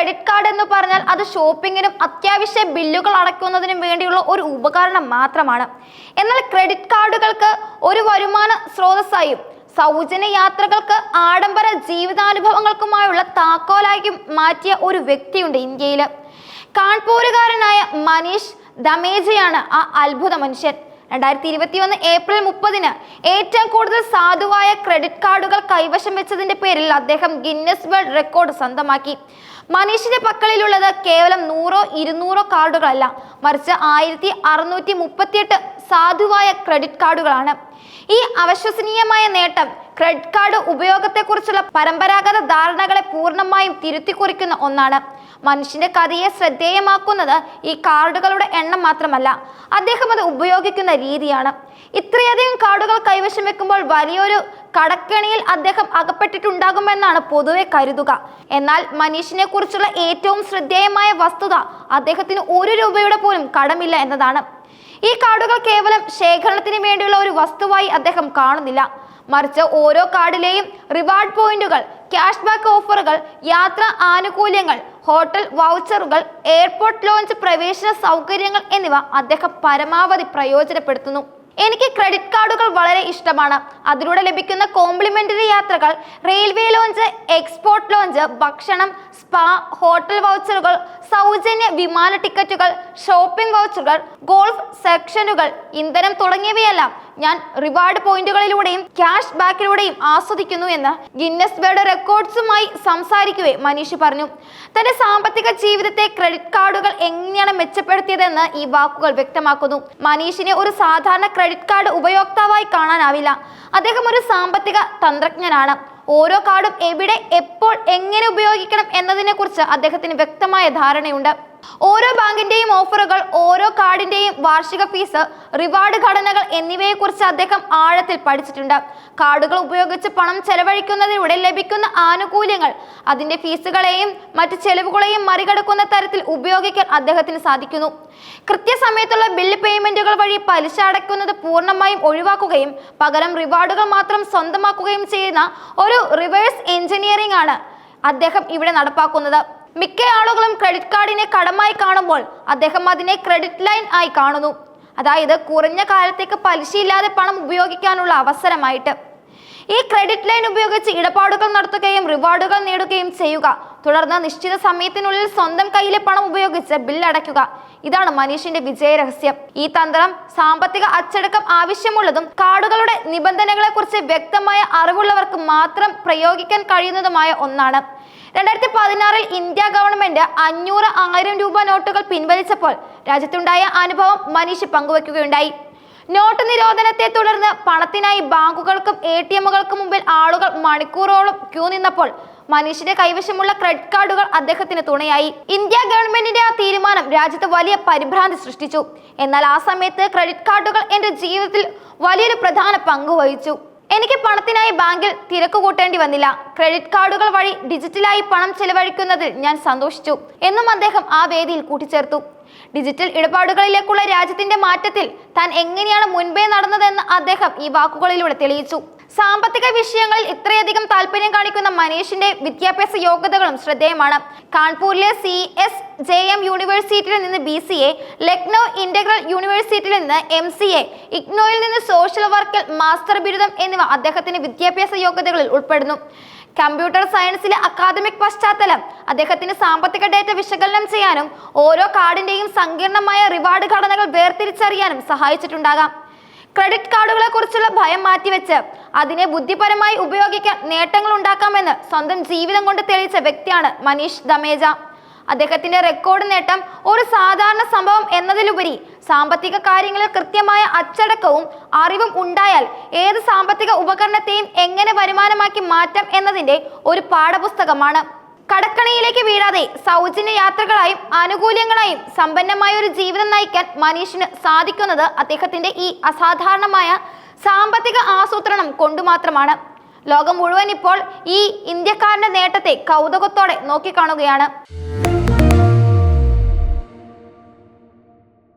Credit card എന്ന് പറഞ്ഞാൽ അത് ഷോപ്പിങ്ങിനും അത്യാവശ്യ ബില്ലുകൾ അടയ്ക്കുന്നതിനും വേണ്ടിയുള്ള ഒരു ഉപകരണം മാത്രമാണ്. എന്നാൽ ക്രെഡിറ്റ് കാർഡുകൾക്ക് ഒരു വരുമാന സ്രോതസ്സായും സൗജന്യ യാത്രകൾക്ക് ആഡംബര ജീവിതാനുഭവങ്ങൾക്കുമായുള്ള താക്കോലാക്കി മാറ്റിയ ഒരു വ്യക്തിയുണ്ട് ഇന്ത്യയിൽ കാൺപൂരുകാരനായ മനീഷ് ദമേജയാണ് ആ അത്ഭുത മനുഷ്യൻ. രണ്ടായിരത്തി ഇരുപത്തി ഒന്ന് ഏപ്രിൽ മുപ്പതിന് ഏറ്റവും കൂടുതൽ സാധുവായ ക്രെഡിറ്റ് കാർഡുകൾ കൈവശം വെച്ചതിന്റെ പേരിൽ അദ്ദേഹം ഗിന്നസ് വേൾഡ് റെക്കോർഡ് സ്വന്തമാക്കി. മനീഷിന്റെ പക്കലിലുള്ളത് കേവലം നൂറോ ഇരുന്നൂറോ കാർഡുകളല്ല മറിച്ച് ആയിരത്തി അറുന്നൂറ്റി മുപ്പത്തിയെട്ട് സാധുവായ ക്രെഡിറ്റ് കാർഡുകളാണ്. ഈ അവിശ്വസനീയമായ നേട്ടം ക്രെഡിറ്റ് കാർഡ് ഉപയോഗത്തെക്കുറിച്ചുള്ള പരമ്പരാഗത ധാരണകളെ പൂർണമായും തിരുത്തിക്കുറിക്കുന്ന ഒന്നാണ്. മനുഷ്യന്റെ കഥയെ ശ്രദ്ധേയമാക്കുന്നത് ഈ കാർഡുകളുടെ എണ്ണം മാത്രമല്ല അദ്ദേഹം അത് ഉപയോഗിക്കുന്ന രീതിയാണ്. ഇത്രയധികം കാർഡുകൾ കൈവശം വെക്കുമ്പോൾ വലിയൊരു കടക്കെണിയിൽ അദ്ദേഹം അകപ്പെട്ടിട്ടുണ്ടാകുമെന്നാണ് പൊതുവെ കരുതുക. എന്നാൽ മനീഷിനെ കുറിച്ചുള്ള ഏറ്റവും ശ്രദ്ധേയമായ വസ്തുത അദ്ദേഹത്തിന് ഒരു രൂപയുടെ പോലും കടമില്ല എന്നതാണ്. ഈ കാർഡുകൾ കേവലം ശേഖരണത്തിന് വേണ്ടിയുള്ള ഒരു വസ്തുവായി അദ്ദേഹം കാണുന്നില്ല. മറിച്ച് ഓരോ കാർഡിലെയും റിവാർഡ് പോയിന്റുകൾ ക്യാഷ് ബാക്ക് ഓഫറുകൾ യാത്രാ ആനുകൂല്യങ്ങൾ ഹോട്ടൽ വൗച്ചറുകൾ എയർപോർട്ട് ലോഞ്ച് പ്രവേശന സൗകര്യങ്ങൾ എന്നിവ അദ്ദേഹം പരമാവധി പ്രയോജനപ്പെടുത്തുന്നു. എനിക്ക് ക്രെഡിറ്റ് കാർഡുകൾ വളരെ ഇഷ്ടമാണ്. അതിലൂടെ ലഭിക്കുന്ന കോംപ്ലിമെന്ററി യാത്രകൾ റെയിൽവേ ലോഞ്ച് എക്സ്പോർട്ട് ലോഞ്ച് ഭക്ഷണം സ്പാ ഹോട്ടൽ വൗച്ചറുകൾ സൗജന്യ വിമാന ടിക്കറ്റുകൾ ഷോപ്പിംഗ് വൗച്ചറുകൾ ഗോൾഫ് സെക്ഷനുകൾ ഇന്ധനം തുടങ്ങിയവയെല്ലാം ഞാൻ റിവാർഡ് പോയിന്റുകളിലൂടെയും ക്യാഷ് ബാക്കിലൂടെയും ആസ്വദിക്കുന്നു എന്ന് ഗിന്നസ് വേൾഡ് റെക്കോർഡ്സുമായി സംസാരിക്കുകയെ മനീഷ് പറഞ്ഞു. തന്റെ സാമ്പത്തിക ജീവിതത്തെ ക്രെഡിറ്റ് കാർഡുകൾ എങ്ങനെയാണ് മെച്ചപ്പെടുത്തിയതെന്ന് ഈ വാക്കുകൾ വ്യക്തമാക്കുന്നു. മനീഷിനെ ഒരു സാധാരണ ക്രെഡിറ്റ് കാർഡ് ഉപയോക്താവായി കാണാനാവില്ല. അദ്ദേഹം ഒരു സാമ്പത്തിക തന്ത്രജ്ഞനാണ്. ഓരോ കാർഡും എവിടെ എപ്പോൾ എങ്ങനെ ഉപയോഗിക്കണം എന്നതിനെക്കുറിച്ച് അദ്ദേഹത്തിന് വ്യക്തമായ ധാരണയുണ്ട്. ഓരോ ബാങ്കിന്റെയും ഓഫറുകൾ ഓരോ കാർഡിന്റെയും വാർഷിക ഫീസ് റിവാർഡ് ഘടനകൾ എന്നിവയെക്കുറിച്ച് അദ്ദേഹം ആഴത്തിൽ പഠിച്ചിട്ടുണ്ട്. കാർഡുകൾ ഉപയോഗിച്ച് പണം ചെലവഴിക്കുന്നതിലൂടെ ലഭിക്കുന്ന ആനുകൂല്യങ്ങൾ അതിന്റെ ഫീസുകളെയും മറ്റ് ചെലവുകളെയും മറികടക്കുന്ന തരത്തിൽ ഉപയോഗിക്കാൻ അദ്ദേഹത്തിന് സാധിക്കുന്നു. കൃത്യസമയത്തുള്ള ബില്ല് പേയ്മെന്റുകൾ വഴി പലിശ അടയ്ക്കുന്നത് പൂർണമായും ഒഴിവാക്കുകയും പകരം റിവാർഡുകൾ മാത്രം സ്വന്തമാക്കുകയും ചെയ്യുന്ന ഒരു റിവേഴ്സ് എഞ്ചിനീയറിംഗ് ആണ് അദ്ദേഹം ഇവിടെ നടപ്പാക്കുന്നത്. മിക്ക ആളുകളും ക്രെഡിറ്റ് കാർഡിനെ കടമായി കാണുമ്പോൾ അദ്ദേഹം അതിനെ ക്രെഡിറ്റ് ലൈൻ ആയി കാണുന്നു. അതായത് കുറഞ്ഞ കാലത്തേക്ക് പലിശയില്ലാതെ പണം ഉപയോഗിക്കാനുള്ള അവസരമായിട്ട്. ഈ ക്രെഡിറ്റ് ലൈൻ ഉപയോഗിച്ച് ഇടപാടുകൾ നടത്തുകയും റിവാർഡുകൾ നേടുകയും ചെയ്യുക. തുടർന്ന് നിശ്ചിത സമയത്തിനുള്ളിൽ സ്വന്തം കയ്യിലെ പണം ഉപയോഗിച്ച് ബിൽ അടയ്ക്കുക. ഇതാണ് മനീഷിന്റെ വിജയ രഹസ്യം. ഈ തന്ത്രം സാമ്പത്തിക അച്ചടക്കം ആവശ്യമുള്ളതും കാർഡുകളുടെ നിബന്ധനകളെ കുറിച്ച് വ്യക്തമായ അറിവുള്ളവർക്ക് മാത്രം പ്രയോഗിക്കാൻ കഴിയുന്നതുമായ ഒന്നാണ്. രണ്ടായിരത്തി പതിനാറിൽ ഇന്ത്യ ഗവൺമെന്റ് അഞ്ഞൂറ് ആയിരം രൂപ നോട്ടുകൾ പിൻവലിച്ചപ്പോൾ രാജ്യത്തുണ്ടായ അനുഭവം മനീഷ് പങ്കുവെക്കുകയുണ്ടായി. നോട്ട് നിരോധനത്തെ തുടർന്ന് പണത്തിനായി ബാങ്കുകൾക്കും എ ടി എമ്മുകൾക്കും മുമ്പിൽ ആളുകൾ മണിക്കൂറോളം ക്യൂ നിന്നപ്പോൾ മനീഷിന്റെ കൈവശമുള്ള ക്രെഡിറ്റ് കാർഡുകൾ അദ്ദേഹത്തിന് തുണയായി. ഇന്ത്യ ഗവൺമെന്റിന്റെ ആ തീരുമാനം രാജ്യത്ത് വലിയ പരിഭ്രാന്തി സൃഷ്ടിച്ചു. എന്നാൽ ആ സമയത്ത് ക്രെഡിറ്റ് കാർഡുകൾ എന്റെ ജീവിതത്തിൽ വലിയൊരു പ്രധാന പങ്ക് വഹിച്ചു. എനിക്ക് പണത്തിനായി ബാങ്കിൽ തിരക്ക് കൂട്ടേണ്ടി വന്നില്ല. ക്രെഡിറ്റ് കാർഡുകൾ വഴി ഡിജിറ്റലായി പണം ചെലവഴിക്കുന്നതിൽ ഞാൻ സന്തോഷിച്ചു. എന്നും അദ്ദേഹം ആ വേദിയിൽ കൂട്ടിച്ചേർത്തു. ഡിജിറ്റൽ ഇടപാടുകളിലേക്കുള്ള രാജ്യത്തിന്റെ മാറ്റത്തിൽ താൻ എങ്ങനെയാണ് മുൻപേ നടന്നതെന്ന് അദ്ദേഹം ഈ വാക്കുകളിലൂടെ തെളിയിച്ചു. സാമ്പത്തിക വിഷയങ്ങളിൽ ഇത്രയധികം താല്പര്യം കാണിക്കുന്ന മനീഷിന്റെ വിദ്യാഭ്യാസ യോഗ്യതകളും ശ്രദ്ധേയമാണ്. കാൺപൂരിലെ സി എസ് ജെ എം യൂണിവേഴ്സിറ്റിയിൽ നിന്ന് B C A Lucknow integral യൂണിവേഴ്സിറ്റിയിൽ നിന്ന് എം സി എ ഇഗ്നോയിൽ നിന്ന് സോഷ്യൽ വർക്കിൽ മാസ്റ്റർ ബിരുദം എന്നിവ അദ്ദേഹത്തിന്റെ വിദ്യാഭ്യാസ യോഗ്യതകളിൽ ഉൾപ്പെടുന്നു. കമ്പ്യൂട്ടർ സയൻസിലെ അക്കാദമിക് പശ്ചാത്തലം അദ്ദേഹത്തിന് സാമ്പത്തിക ഡേറ്റ വിശകലനം ചെയ്യാനും ഓരോ കാർഡിന്റെയും സങ്കീർണമായ റിവാർഡ് ഘടനകൾ വേർതിരിച്ചറിയാനും സഹായിച്ചിട്ടുണ്ടാകാം. ക്രെഡിറ്റ് കാർഡുകളെ കുറിച്ചുള്ള ഭയം മാറ്റിവെച്ച് അതിനെ ബുദ്ധിപരമായി ഉപയോഗിക്കാൻ നേട്ടങ്ങൾ ഉണ്ടാക്കാമെന്ന് സ്വന്തം ജീവിതം കൊണ്ട് തെളിയിച്ച വ്യക്തിയാണ് മനീഷ് ദമേജ. അദ്ദേഹത്തിന്റെ റെക്കോർഡ് നേട്ടം ഒരു സാധാരണ സംഭവം എന്നതിലുപരി സാമ്പത്തിക കാര്യങ്ങളിൽ കൃത്യമായ അച്ചടക്കവും അറിവും ഉണ്ടായാൽ ഏത് സാമ്പത്തിക ഉപകരണത്തെയും എങ്ങനെ വരുമാനമാക്കി മാറ്റാം എന്നതിന്റെ ഒരു പാഠപുസ്തകമാണ്. കടക്കണിയിലേക്ക് വീഴാതെ സൗജന്യ യാത്രകളായും ആനുകൂല്യങ്ങളായും സമ്പന്നമായ ഒരു ജീവിതം നയിക്കാൻ മനീഷിന് സാധിക്കുന്നത് അദ്ദേഹത്തിന്റെ ഈ അസാധാരണമായ സാമ്പത്തിക ആസൂത്രണം കൊണ്ടു മാത്രമാണ് ലോകം മുഴുവൻ ഇപ്പോൾ ഈ ഇന്ത്യക്കാരന്റെ നേട്ടത്തെ കൗതുകത്തോടെ നോക്കിക്കാണുകയാണ്.